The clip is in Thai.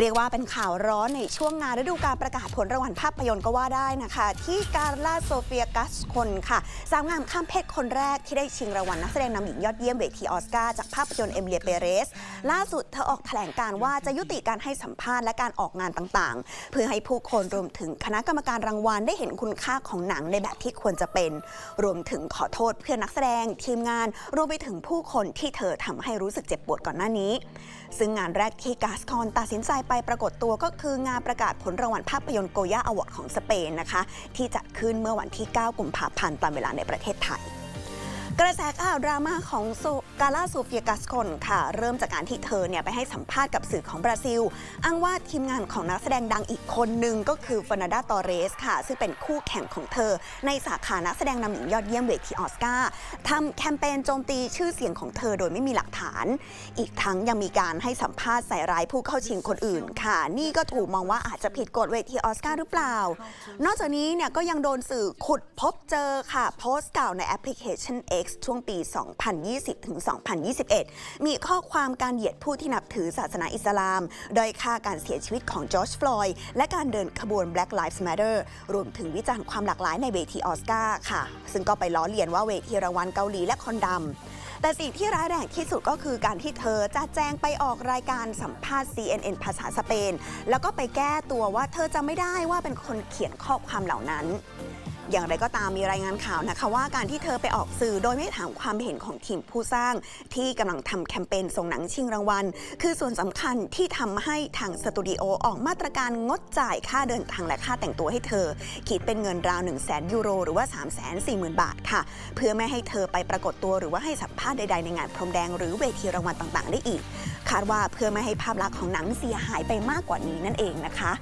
เรียกว่าเป็นข่าวร้อนในช่วงงานฤดูการประกาศผลรางวัลภาพยนตร์ก็ว่าได้นะคะ ที่การล่าโซเฟียกัสคนค่ะ สาวงามข้ามเพศคนแรกที่ได้ชิงรางวัลนักแสดงนำหญิงยอดเยี่ยมเวทีออสการ์จากภาพยนตร์เอมิเลียเปเรส ล่าสุดเธอออกแถลงการว่าจะยุติการให้สัมภาษณ์และการออกงานต่างๆ เพื่อให้ผู้คนรวมถึงคณะกรรมการรางวัลได้เห็นคุณค่าของหนังในแบบที่ควรจะเป็น รวมถึงขอโทษเพื่อนนักแสดงทีมงานรวมไปถึงผู้คนที่เธอทำให้รู้สึกเจ็บปวดก่อนหน้านี้ ซึ่งงานแรกที่กาสคอนตัดสินใจไปปรากฏตัวก็คืองานประกาศผลรางวัลภาพยนตร์โกย่าอวอร์ดของสเปนนะคะ ที่จัดขึ้นเมื่อวันที่ 9 กุมภาพันธ์ตามเวลาในประเทศไทยกระแสข่าวดราม่าของโซ กาลาโซเฟียกัสคอนค่ะ เริ่มจากการที่เธอเนี่ยไปให้สัมภาษณ์กับสื่อของบราซิล อ้างว่าทีมงานของนักแสดงดังอีกคนหนึ่งก็คือฟ e นาดาตอเรสค่ะ ซึ่งเป็นคู่แข่งของเธอ ในสาขานักแสดงนำหญิงยอดเยี่ยมเวทีออสการ์ทำแคมเปญโจมตีชื่อเสียงของเธอโดยไม่มีหลักฐาน อีกทั้งยังมีการให้สัมภาษณ์ใส่ร้ายผู้เข้าชิงคนอื่นค่ะ นี่ก็ถูกมองว่าอาจจะผิดกฎเวทีออสการ์หรือเปล่า นอกจากนี้เนี่ยก็ยังโดนสื่อขุดพบเจอค่ะโพสต์เก่าในแอปพลิเคชัน X ช่วงปี 2020ถึง2021 มีข้อความการเหยียดผู้ที่นับถือศาสนาอิสลาม โดยค่าการเสียชีวิตของจอร์จฟลอยด์และการเดินขบวน Black Lives Matter รวมถึงวิจารณ์ความหลากหลายในเวทีออสการ์ค่ะ ซึ่งก็ไปล้อเลียนว่าเวทีรางวัลเกาหลีและคนดำแต่สิ่งที่ร้ายแรงที่สุดก็คือการที่เธอจะแจ้งไปออกรายการสัมภาษณ์ CNN ภาษาสเปน แล้วก็ไปแก้ตัวว่าเธอจะไม่ได้ว่าเป็นคนเขียนข้อความเหล่านั้น อย่างไรก็ตามมีรายงานข่าวนะคะว่าการที่เธอไปออกสื่อโดยไม่ถามความเห็นของทีมผู้สร้าง ที่กำลังทำแคมเปญส่งหนังชิงรางวัล คือส่วนสำคัญที่ทำให้ทางสตูดิโอออกมาตรการงดจ่ายค่าเดินทางและค่าแต่งตัวให้เธอ คิดเป็นเงินราว 1 0 0 0 0แยูโร หรือว่า 3 4 0 0 0 0 บาทค่ะ เพื่อไม่ให้เธอไปปรากฏตัวหรือว่าให้สัมภาษณ์ใดๆในงานพรมแดงหรือเวทีรางวัลต่างๆ ได้อีก คาดว่าเพื่อไม่ให้ภาพลักษณ์ของหนังเสียหายไปมากกว่านี้นั่นเองนะคะ